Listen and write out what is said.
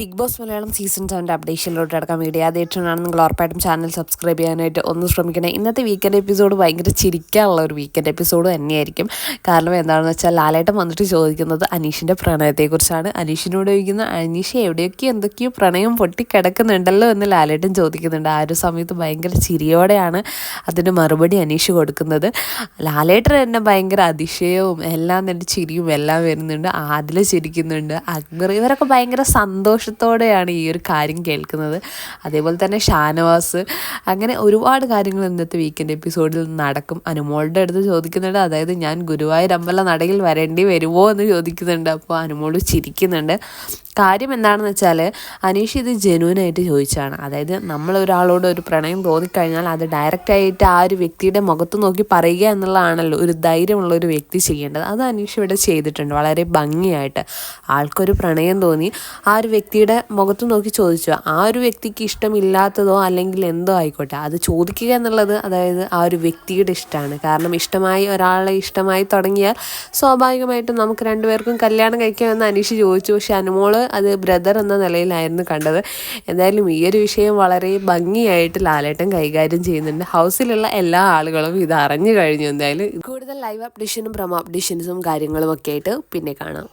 Big boss Malayalam season സെവന്റെ അപ്ഡേഷനിലോട്ട് അടക്കാൻ വേണ്ടി ഏറ്റവും നിങ്ങൾ ഉറപ്പായിട്ടും ചാനൽ സബ്സ്ക്രൈബ് ചെയ്യാനായിട്ട് ഒന്ന് ശ്രമിക്കണേ. ഇന്നത്തെ വീക്കെൻഡ് എപ്പിസോഡ് ഭയങ്കര ചിരിക്കാനുള്ള ഒരു വീക്കെൻഡ് എപ്പിസോഡ് തന്നെയായിരിക്കും. കാരണം എന്താണെന്ന് വെച്ചാൽ ലാലേട്ടൻ വന്നിട്ട് ചോദിക്കുന്നത് അനീഷിന്റെ പ്രണയത്തെക്കുറിച്ചാണ്. അനീഷിനോട് ചോദിക്കുന്ന അനീഷ് എവിടെയൊക്കെയോ എന്തൊക്കെയോ പ്രണയം പൊട്ടിക്കിടക്കുന്നുണ്ടല്ലോ എന്ന് ലാലേട്ടൻ ചോദിക്കുന്നുണ്ട്. ആ ഒരു സമയത്ത് ഭയങ്കര ചിരിയോടെയാണ് അതിന് മറുപടി അനീഷ് കൊടുക്കുന്നത്. ലാലേട്ടൻ തന്നെ ഭയങ്കര അതിശയവും എല്ലാം തന്നെ ചിരിയും എല്ലാം വരുന്നുണ്ട്. ആദില ചിരിക്കുന്നുണ്ട്. അക്ബർ ഇവരൊക്കെ ഭയങ്കര സന്തോഷം സന്തോഷത്തോടെയാണ് ഈ ഒരു കാര്യം കേൾക്കുന്നത്. അതേപോലെ തന്നെ ഷാനവാസ് അങ്ങനെ ഒരുപാട് കാര്യങ്ങൾ ഇന്നത്തെ വീക്കെൻഡ് എപ്പിസോഡിൽ നടക്കും. അനുമോളുടെ അടുത്ത് ചോദിക്കുന്നുണ്ട് അതായത് ഞാൻ ഗുരുവായൂർ അമ്പല നടയിൽ വരേണ്ടി വരുമോ എന്ന് ചോദിക്കുന്നുണ്ട്. അപ്പോൾ അനുമോൾ ചിരിക്കുന്നുണ്ട്. കാര്യം എന്താണെന്ന് വെച്ചാൽ അനീഷ് ഇത് ജെനുവിനായിട്ട് ചോദിച്ചാണ്. അതായത് നമ്മൾ ഒരാളോട് ഒരു പ്രണയം തോന്നിക്കഴിഞ്ഞാൽ അത് ഡയറക്റ്റായിട്ട് ആ ഒരു വ്യക്തിയുടെ മുഖത്ത് നോക്കി പറയുക എന്നുള്ളതാണല്ലോ ഒരു ധൈര്യമുള്ള ഒരു വ്യക്തി ചെയ്യേണ്ടത്. അത് അനീഷ് ഇവിടെ ചെയ്തിട്ടുണ്ട്. വളരെ ഭംഗിയായിട്ട്. ആൾക്കൊരു പ്രണയം തോന്നി. ആ ഒരു വ്യക്തിയുടെ മുഖത്ത് നോക്കി ചോദിച്ചു. ആ ഒരു വ്യക്തിക്ക് ഇഷ്ടമില്ലാത്തതോ അല്ലെങ്കിൽ എന്തോ ആയിക്കോട്ടെ. അത് ചോദിക്കുക എന്നുള്ളത് അതായത് ആ ഒരു വ്യക്തിയുടെ ഇഷ്ടമാണ്. കാരണം ഇഷ്ടമായി ഒരാളെ ഇഷ്ടമായി തുടങ്ങിയാൽ സ്വാഭാവികമായിട്ടും നമുക്ക് രണ്ടുപേർക്കും കല്യാണം കഴിക്കാമെന്ന് അനീഷ് ചോദിച്ചു. പക്ഷെ അനുമോൾ അത് ബ്രദർ എന്ന നിലയിലായിരുന്നു കണ്ടത്. എന്തായാലും ഈ ഒരു വിഷയം വളരെ ഭംഗിയായിട്ട് ലാലേട്ടൻ കൈകാര്യം ചെയ്യുന്നുണ്ട്. ഹൗസിലുള്ള എല്ലാ ആളുകളും ഇത് അറിഞ്ഞു കഴിഞ്ഞു എന്തായാലും. കൂടുതൽ ലൈവ് അപ്ഡേഷനും പ്രൊമോ അപ്ഡേഷൻസും കാര്യങ്ങളും ഒക്കെ ആയിട്ട് പിന്നെ കാണാം.